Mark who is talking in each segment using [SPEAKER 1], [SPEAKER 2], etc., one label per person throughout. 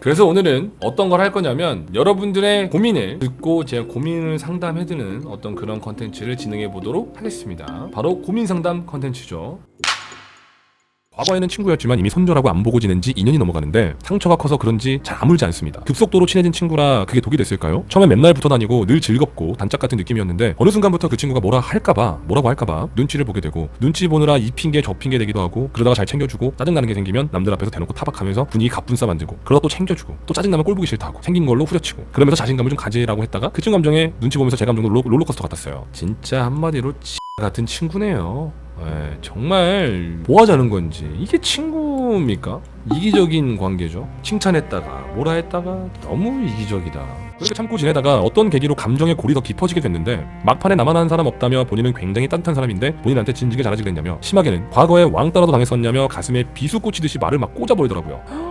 [SPEAKER 1] 그래서 오늘은 어떤 걸 할 거냐면 여러분들의 고민을 듣고 제가 고민을 상담해드는 어떤 그런 컨텐츠를 진행해 보도록 하겠습니다. 바로 고민 상담 컨텐츠죠. 과거에는 친구였지만 이미 손절하고 안 보고 지낸 지 2년이 넘어가는데 상처가 커서 그런지 잘 아물지 않습니다. 급속도로 친해진 친구라 그게 독이 됐을까요? 처음에 맨날 붙어 다니고 늘 즐겁고 단짝 같은 느낌이었는데 어느 순간부터 그 친구가 뭐라 할까봐 뭐라고 할까봐 눈치를 보게 되고 눈치 보느라 이 핑계 저 핑계 되기도 하고 그러다가 잘 챙겨주고 짜증나는 게 생기면 남들 앞에서 대놓고 타박하면서 분위기 갑분싸 만들고 그러다 또 챙겨주고 또 짜증나면 꼴보기 싫다 하고 생긴 걸로 후려치고 그러면서 자신감을 좀 가지라고 했다가 그 친구 감정에 눈치 보면서 제 감정도 롤- 롤러코스터 같았어요. 진짜 한마디로 같은 친구네요. 예, 정말 뭐 하자는 건지 이게 친구입니까? 이기적인 관계죠. 칭찬했다가 뭐라 했다가 너무 이기적이다. 그렇게 참고 지내다가 어떤 계기로 감정의 골이 더 깊어지게 됐는데 막판에 나만 아는 사람 없다며 본인은 굉장히 따뜻한 사람인데 본인한테 진지게 잘하지 그랬냐며 심하게는 과거에 왕따라도 당했었냐며 가슴에 비수 꽂히듯이 말을 막 꽂아버리더라고요.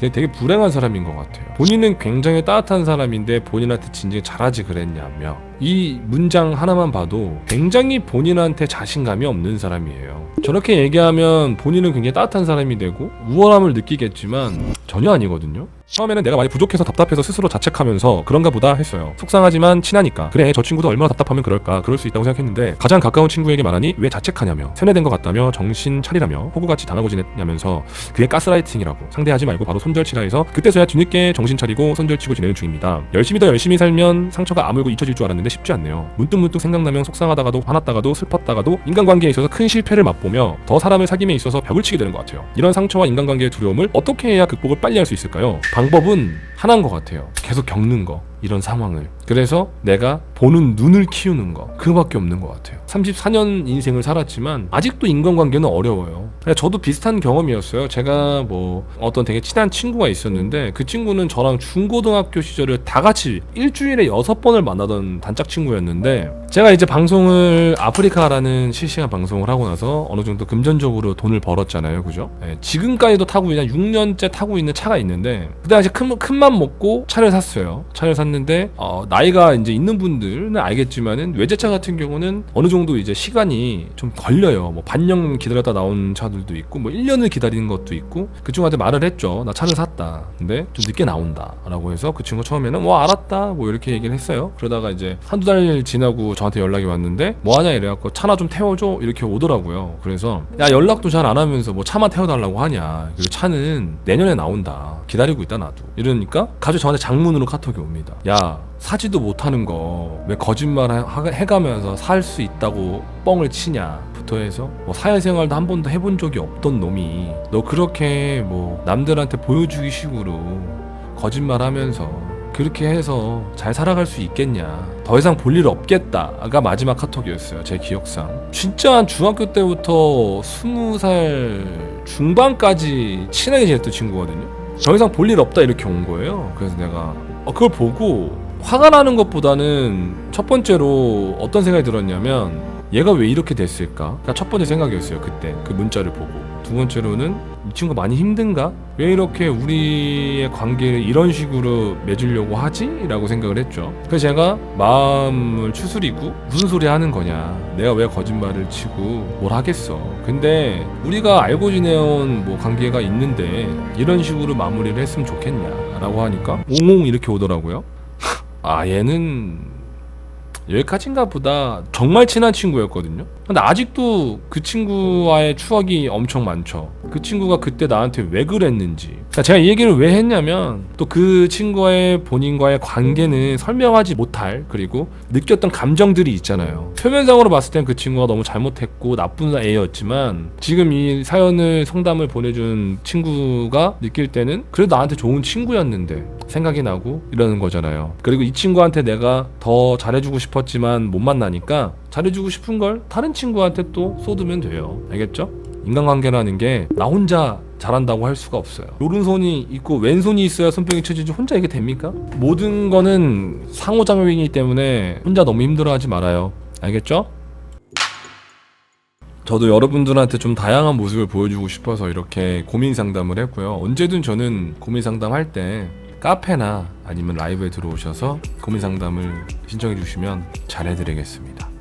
[SPEAKER 1] 되게 불행한 사람인 것 같아요. 본인은 굉장히 따뜻한 사람인데 본인한테 진지하게 잘하지 그랬냐며 이 문장 하나만 봐도 굉장히 본인한테 자신감이 없는 사람이에요. 저렇게 얘기하면 본인은 굉장히 따뜻한 사람이 되고 우월함을 느끼겠지만 전혀 아니거든요. 처음에는 내가 많이 부족해서 답답해서 스스로 자책하면서 그런가 보다 했어요. 속상하지만 친하니까 그래 저 친구도 얼마나 답답하면 그럴까 그럴 수 있다고 생각했는데 가장 가까운 친구에게 말하니 왜 자책하냐며 세뇌된 것 같다며 정신 차리라며 호구같이 당하고 지냈냐면서 그게 가스라이팅이라고 상대하지 말고 바로 손절치라 해서 그때서야 뒤늦게 정신 차리고 손절치고 지내는 중입니다. 열심히 더 열심히 살면 상처가 아물고 잊혀질 줄 알았는데 쉽지 않네요. 문득문득 생각나면 속상하다가도 화났다가도 슬펐다가도 인간관계에 있어서 큰 실패를 맛보며 더 사람을 사귐에 있어서 벽을 치게 되는 것 같아요. 이런 상처와 인간관계의 두려움을 어떻게 해야 극복을 빨리 할 수 있을까요? 방법은 하나인 것 같아요. 계속 겪는 거. 이런 상황을. 그래서 내가 보는 눈을 키우는 거. 그거밖에 없는 것 같아요. 34년 인생을 살았지만 아직도 인간관계는 어려워요. 저도 비슷한 경험이었어요. 제가 뭐 어떤 되게 친한 친구가 있었는데 그 친구는 저랑 중고등학교 시절을 다 같이 일주일에 여섯 번을 만나던 단짝 친구였는데 제가 이제 방송을 아프리카라는 실시간 방송을 하고 나서 어느 정도 금전적으로 돈을 벌었잖아요. 그죠? 예, 지금까지도 타고 있는 6년째 타고 있는 차가 있는데 그 당시 큰, 큰맘 먹고 차를 샀어요. 차를 샀는데 어, 나이가 이제 있는 분들은 알겠지만은 외제차 같은 경우는 어느 정도 이제 시간이 좀 걸려요. 뭐 반년 기다렸다 나온 차들도 있고 뭐 1년을 기다리는 것도 있고 그 친구한테 말을 했죠. 나 차를 샀다. 근데 좀 늦게 나온다라고 해서 그 친구 처음에는 뭐 알았다 뭐 이렇게 얘기를 했어요. 그러다가 이제 한두 달 지나고 저한테 연락이 왔는데 뭐 하냐 이래갖고 차나 좀 태워줘 이렇게 오더라고요. 그래서 야 연락도 잘 안 하면서 뭐 차만 태워달라고 하냐. 그리고 차는 내년에 나온다. 기다리고 있다 나도. 이러니까 갑자기 저한테 장문으로 카톡이 옵니다. 야 사지도 못하는 거. 왜 거짓말 하- 해가면서 살 수 있다고 뻥을 치냐. 부터 해서? 뭐 사회생활도 한 번도 해본 적이 없던 놈이. 너 그렇게 뭐 남들한테 보여주기 식으로 거짓말하면서 그렇게 해서 잘 살아갈 수 있겠냐? 더 이상 볼 일 없겠다가 마지막 카톡이었어요 제 기억상. 진짜 한 중학교 때부터 스무 살 중반까지 친하게 지냈던 친구거든요. 더 이상 볼 일 없다 이렇게 온 거예요. 그래서 내가 어, 그걸 보고 화가 나는 것보다는 첫 번째로 어떤 생각이 들었냐면 얘가 왜 이렇게 됐을까? 그러니까 첫 번째 생각이었어요 그때 그 문자를 보고 두 번째로는 이 친구가 많이 힘든가? 왜 이렇게 우리의 관계를 이런 식으로 맺으려고 하지? 라고 생각을 했죠. 그래서 제가 마음을 추스리고 무슨 소리 하는 거냐. 내가 왜 거짓말을 치고 뭘 하겠어. 근데 우리가 알고 지내온 뭐 관계가 있는데 이런 식으로 마무리를 했으면 좋겠냐 라고 하니까 옹옹 이렇게 오더라고요. 아 얘는 여기까지인가 보다. 정말 친한 친구였거든요 근데 아직도 그 친구와의 추억이 엄청 많죠. 그 친구가 그때 나한테 왜 그랬는지. 그러니까 제가 이 얘기를 왜 했냐면 또 그 친구와의 본인과의 관계는 설명하지 못할 그리고 느꼈던 감정들이 있잖아요. 표면상으로 봤을 땐 그 친구가 너무 잘못했고 나쁜 애였지만 지금 이 사연을 성담을 보내준 친구가 느낄 때는 그래도 나한테 좋은 친구였는데 생각이 나고 이러는 거잖아요. 그리고 이 친구한테 내가 더 잘해주고 싶었지만 못 만나니까 잘해주고 싶은 걸 다른 친구한테 또 쏟으면 돼요 알겠죠? 인간관계라는 게 나 혼자 잘한다고 할 수가 없어요. 오른손이 있고 왼손이 있어야 손뼉이 쳐지지 혼자 이게 됩니까? 모든 거는 상호작용이기 때문에 혼자 너무 힘들어하지 말아요. 알겠죠? 저도 여러분들한테 좀 다양한 모습을 보여주고 싶어서 이렇게 고민 상담을 했고요. 언제든 저는 고민 상담할 때 카페나 아니면 라이브에 들어오셔서 고민 상담을 신청해 주시면 잘해드리겠습니다.